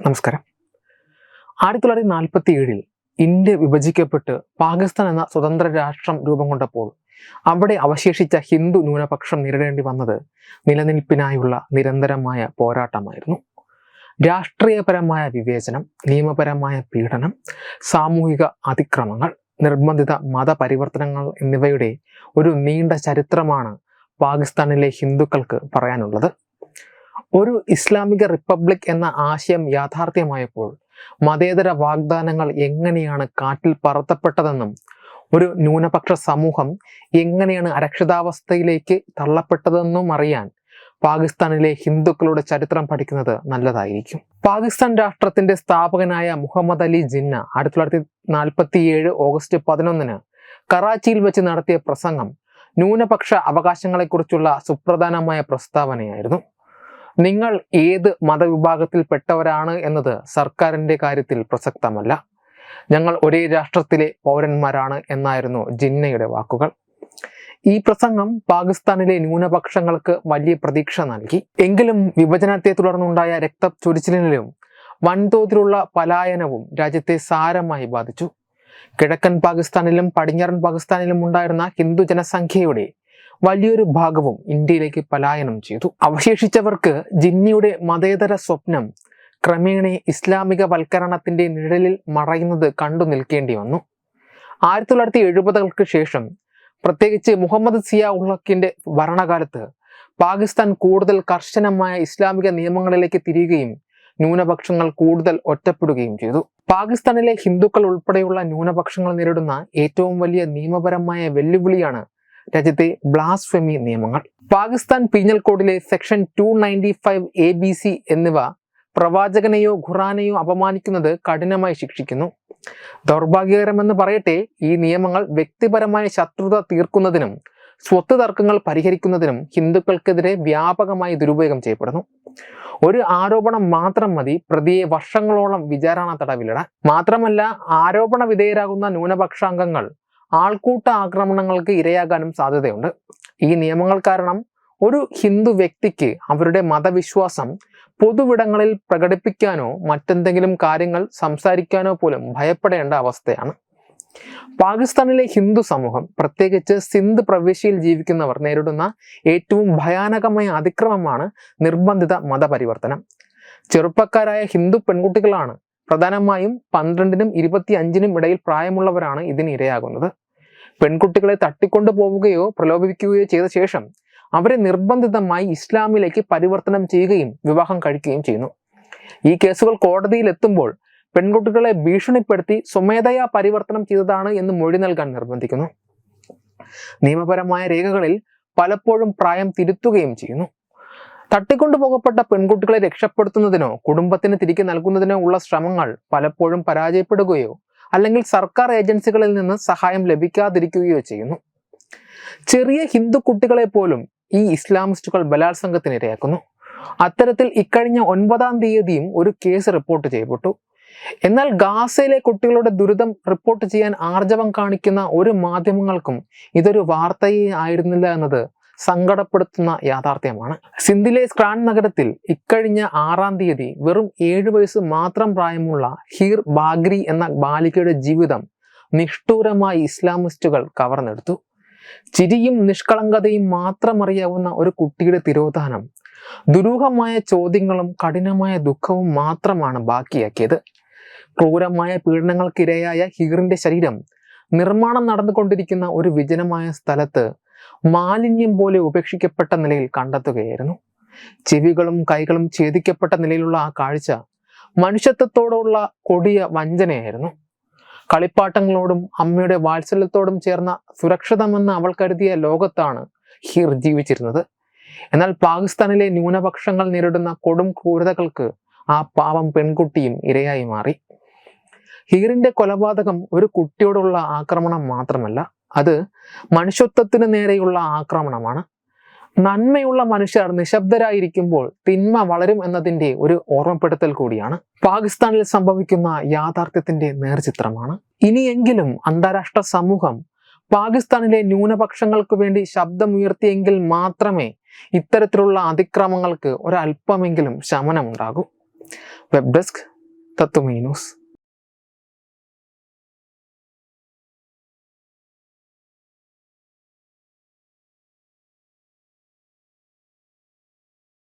നമസ്കാരം. ആയിരത്തി തൊള്ളായിരത്തി നാൽപ്പത്തി ഏഴിൽ ഇന്ത്യ വിഭജിക്കപ്പെട്ട് പാകിസ്ഥാൻ എന്ന സ്വതന്ത്ര രാഷ്ട്രം രൂപം കൊണ്ടപ്പോൾ അവിടെ അവശേഷിച്ച ഹിന്ദു ന്യൂനപക്ഷം നേരിടേണ്ടി വന്നത് നിലനിൽപ്പിനായുള്ള നിരന്തരമായ പോരാട്ടമായിരുന്നു. രാഷ്ട്രീയപരമായ വിവേചനം നിയമപരമായ പീഡനം സാമൂഹിക അതിക്രമങ്ങൾ നിർബന്ധിത മതപരിവർത്തനങ്ങൾ എന്നിവയുടെ ഒരു നീണ്ട ചരിത്രമാണ് പാകിസ്ഥാനിലെ ഹിന്ദുക്കൾക്ക് പറയാനുള്ളത്. ഒരു ഇസ്ലാമിക റിപ്പബ്ലിക് എന്ന ആശയം യാഥാർത്ഥ്യമായപ്പോൾ മതേതര വാഗ്ദാനങ്ങൾ എങ്ങനെയാണ് കാറ്റിൽ പറത്തപ്പെട്ടതെന്നും ഒരു ന്യൂനപക്ഷ സമൂഹം എങ്ങനെയാണ് അരക്ഷിതാവസ്ഥയിലേക്ക് തള്ളപ്പെട്ടതെന്നും അറിയാൻ പാകിസ്ഥാനിലെ ഹിന്ദുക്കളുടെ ചരിത്രം പഠിക്കുന്നത് നല്ലതായിരിക്കും. പാകിസ്ഥാൻ രാഷ്ട്രത്തിന്റെ സ്ഥാപകനായ മുഹമ്മദ് അലി ജിന്ന ആയിരത്തി തൊള്ളായിരത്തി നാൽപ്പത്തി ഏഴ് ഓഗസ്റ്റ് പതിനൊന്നിന് കറാച്ചിയിൽ വെച്ച് നടത്തിയ പ്രസംഗം ന്യൂനപക്ഷ അവകാശങ്ങളെക്കുറിച്ചുള്ള സുപ്രധാനമായ പ്രസ്താവനയായിരുന്നു. നിങ്ങൾ ഏത് മതവിഭാഗത്തിൽപ്പെട്ടവരാണ് എന്നത് സർക്കാരിന്റെ കാര്യത്തിൽ പ്രസക്തമല്ല. ഞങ്ങൾ ഒരേ രാഷ്ട്രത്തിലെ പൗരന്മാരാണ് എന്നായിരുന്നു ജിന്നയുടെ വാക്കുകൾ. ഈ പ്രസംഗം പാകിസ്ഥാനിലെ ന്യൂനപക്ഷങ്ങൾക്ക് വലിയ പ്രതീക്ഷ നൽകി. എങ്കിലും വിഭജനത്തെ തുടർന്നുണ്ടായ രക്തച്ചൊരിച്ചിലിലും വൻതോതിലുള്ള പലായനവും രാജ്യത്തെ സാരമായി ബാധിച്ചു. കിഴക്കൻ പാകിസ്ഥാനിലും പടിഞ്ഞാറൻ പാകിസ്ഥാനിലും ഉണ്ടായിരുന്ന ഹിന്ദു ജനസംഖ്യയുടെ വലിയൊരു ഭാഗവും ഇന്ത്യയിലേക്ക് പലായനം ചെയ്തു. അവശേഷിച്ചവർക്ക് ജിന്നിയുടെ മതേതര സ്വപ്നം ക്രമേണ ഇസ്ലാമിക വൽക്കരണത്തിന്റെ നിഴലിൽ മറയുന്നത് കണ്ടു നിൽക്കേണ്ടി വന്നു. ആയിരത്തി തൊള്ളായിരത്തി എഴുപതുകൾക്ക് ശേഷം പ്രത്യേകിച്ച് മുഹമ്മദ് സിയാ ഉള്ളക്കിന്റെ ഭരണകാലത്ത് പാകിസ്ഥാൻ കൂടുതൽ കർശനമായ ഇസ്ലാമിക നിയമങ്ങളിലേക്ക് തിരിയുകയും ന്യൂനപക്ഷങ്ങൾ കൂടുതൽ ഒറ്റപ്പെടുകയും ചെയ്തു. പാകിസ്ഥാനിലെ ഹിന്ദുക്കൾ ഉൾപ്പെടെയുള്ള ന്യൂനപക്ഷങ്ങൾ നേരിടുന്ന ഏറ്റവും വലിയ നിയമപരമായ വെല്ലുവിളിയാണ് രാജ്യത്തെ ബ്ലാസ്ഫെമി നിയമങ്ങൾ. Pakistan penal കോഡിലെ section two ninety five A B C എന്നിവ പ്രവാചകനെയോ ഖുറാനെയോ അപമാനിക്കുന്നത് കഠിനമായി ശിക്ഷിക്കുന്നു. ദൗർഭാഗ്യകരമെന്ന് പറയട്ടെ ഈ നിയമങ്ങൾ വ്യക്തിപരമായ ശത്രുത തീർക്കുന്നതിനും സ്വത്ത് തർക്കങ്ങൾ പരിഹരിക്കുന്നതിനും ഹിന്ദുക്കൾക്കെതിരെ വ്യാപകമായി ദുരുപയോഗം ചെയ്യപ്പെടുന്നു. ഒരു ആരോപണം മാത്രം മതി പ്രതിയെ വർഷങ്ങളോളം വിചാരണ തടവിലിടാൻ. മാത്രമല്ല ആരോപണ വിധേയരാകുന്ന ന്യൂനപക്ഷാംഗങ്ങൾ ആൾക്കൂട്ട ആക്രമണങ്ങൾക്ക് ഇരയാകാനും സാധ്യതയുണ്ട്. ഈ നിയമങ്ങൾ കാരണം ഒരു ഹിന്ദു വ്യക്തിക്ക് അവരുടെ മതവിശ്വാസം പൊതുവിടങ്ങളിൽ പ്രകടിപ്പിക്കാനോ മറ്റെന്തെങ്കിലും കാര്യങ്ങൾ സംസാരിക്കാനോ പോലും ഭയപ്പെടേണ്ട അവസ്ഥയാണ്. പാകിസ്ഥാനിലെ ഹിന്ദു സമൂഹം പ്രത്യേകിച്ച് സിന്ധ് പ്രവിശ്യയിൽ ജീവിക്കുന്നവർ നേരിടുന്ന ഏറ്റവും ഭയാനകമായ അതിക്രമമാണ് നിർബന്ധിത മതപരിവർത്തനം. ചെറുപ്പക്കാരായ ഹിന്ദു പെൺകുട്ടികളാണ് പ്രധാനമായും പന്ത്രണ്ടിനും ഇരുപത്തി അഞ്ചിനും ഇടയിൽ പ്രായമുള്ളവരാണ് ഇതിനിരയാകുന്നത്. പെൺകുട്ടികളെ തട്ടിക്കൊണ്ടു പോവുകയോ പ്രലോഭിപ്പിക്കുകയോ ചെയ്ത ശേഷം അവരെ നിർബന്ധിതമായി ഇസ്ലാമിലേക്ക് പരിവർത്തനം ചെയ്യുകയും വിവാഹം കഴിക്കുകയും ചെയ്യുന്നു. ഈ കേസുകൾ കോടതിയിൽ എത്തുമ്പോൾ പെൺകുട്ടികളെ ഭീഷണിപ്പെടുത്തി സ്വമേധയാ പരിവർത്തനം ചെയ്തതാണ് എന്ന് മൊഴി നൽകാൻ നിർബന്ധിക്കുന്നു. നിയമപരമായ രേഖകളിൽ പലപ്പോഴും പ്രായം തിരുത്തുകയും ചെയ്യുന്നു. തട്ടിക്കൊണ്ടുപോകപ്പെട്ട പെൺകുട്ടികളെ രക്ഷപ്പെടുത്തുന്നതിനോ കുടുംബത്തിന് തിരികെ നൽകുന്നതിനോ ഉള്ള ശ്രമങ്ങൾ പലപ്പോഴും പരാജയപ്പെടുകയോ അല്ലെങ്കിൽ സർക്കാർ ഏജൻസികളിൽ നിന്ന് സഹായം ലഭിക്കാതിരിക്കുകയോ ചെയ്യുന്നു. ചെറിയ ഹിന്ദു കുട്ടികളെ പോലും ഈ ഇസ്ലാമിസ്റ്റുകൾ ബലാത്സംഗത്തിന് ഇരയാക്കുന്നു അത്തരത്തിൽ ഇക്കഴിഞ്ഞ ഒൻപതാം തീയതിയും ഒരു കേസ് റിപ്പോർട്ട് ചെയ്യപ്പെട്ടു. എന്നാൽ ഗാസയിലെ കുട്ടികളുടെ ദുരിതം റിപ്പോർട്ട് ചെയ്യാൻ ആർജവം കാണിക്കുന്ന ഒരു മാധ്യമങ്ങൾക്കും ഇതൊരു വാർത്തയെ ആയിരുന്നില്ല എന്നത് സങ്കടപ്പെടുത്തുന്ന യാഥാർത്ഥ്യമാണ്. സിന്ധിലെ സ്ക്രാൻ നഗരത്തിൽ ഇക്കഴിഞ്ഞ ആറാം തീയതി വെറും ഏഴു വയസ്സ് മാത്രം പ്രായമുള്ള ഹീർ ബാഗ്രി എന്ന ബാലികയുടെ ജീവിതം നിഷ്ഠൂരമായി ഇസ്ലാമിസ്റ്റുകൾ കവർന്നെടുത്തു. ചിരിയും നിഷ്കളങ്കതയും മാത്രം അറിയാവുന്ന ഒരു കുട്ടിയുടെ തിരോധാനം ദുരൂഹമായ ചോദ്യങ്ങളും കഠിനമായ ദുഃഖവും മാത്രമാണ് ബാക്കിയാക്കിയത്. ക്രൂരമായ പീഡനങ്ങൾക്കിരയായ ഹീറിന്റെ ശരീരം നിർമ്മാണം നടന്നുകൊണ്ടിരിക്കുന്ന ഒരു വിജനമായ സ്ഥലത്ത് മാലിന്യം പോലെ ഉപേക്ഷിക്കപ്പെട്ട നിലയിൽ കണ്ടെത്തുകയായിരുന്നു. ചെവികളും കൈകളും ഛേദിക്കപ്പെട്ട നിലയിലുള്ള ആ കാഴ്ച മനുഷ്യത്വത്തോടുള്ള കൊടിയ വഞ്ചനയായിരുന്നു. കളിപ്പാട്ടങ്ങളോടും അമ്മയുടെ വാത്സല്യത്തോടും ചേർന്ന സുരക്ഷിതമെന്ന് അവൾ കരുതിയ ലോകത്താണ് ഹീർ ജീവിച്ചിരുന്നത്. എന്നാൽ പാകിസ്ഥാനിലെ ന്യൂനപക്ഷങ്ങൾ നേരിടുന്ന കൊടും ക്രൂരതകൾക്ക് ആ പാവം പെൺകുട്ടിയും ഇരയായി മാറി. ഹീറിന്റെ കൊലപാതകം ഒരു കുട്ടിയോടുള്ള ആക്രമണം മാത്രമല്ല അത് മനുഷ്യത്വത്തിന് നേരെയുള്ള ആക്രമണമാണ്. നന്മയുള്ള മനുഷ്യർ നിശബ്ദരായിരിക്കുമ്പോൾ തിന്മ വളരും എന്നതിന്റെ ഒരു ഓർമ്മപ്പെടുത്തൽ കൂടിയാണ്. പാകിസ്ഥാനിൽ സംഭവിക്കുന്ന യാഥാർത്ഥ്യത്തിന്റെ നേർചിത്രമാണ്. ഇനിയെങ്കിലും അന്താരാഷ്ട്ര സമൂഹം പാകിസ്ഥാനിലെ ന്യൂനപക്ഷങ്ങൾക്ക് വേണ്ടി ശബ്ദമുയർത്തിയെങ്കിൽ മാത്രമേ ഇത്തരത്തിലുള്ള അതിക്രമങ്ങൾക്ക് ഒരല്പമെങ്കിലും ശമനമുണ്ടാകൂ. Web desk Tatwamayi news.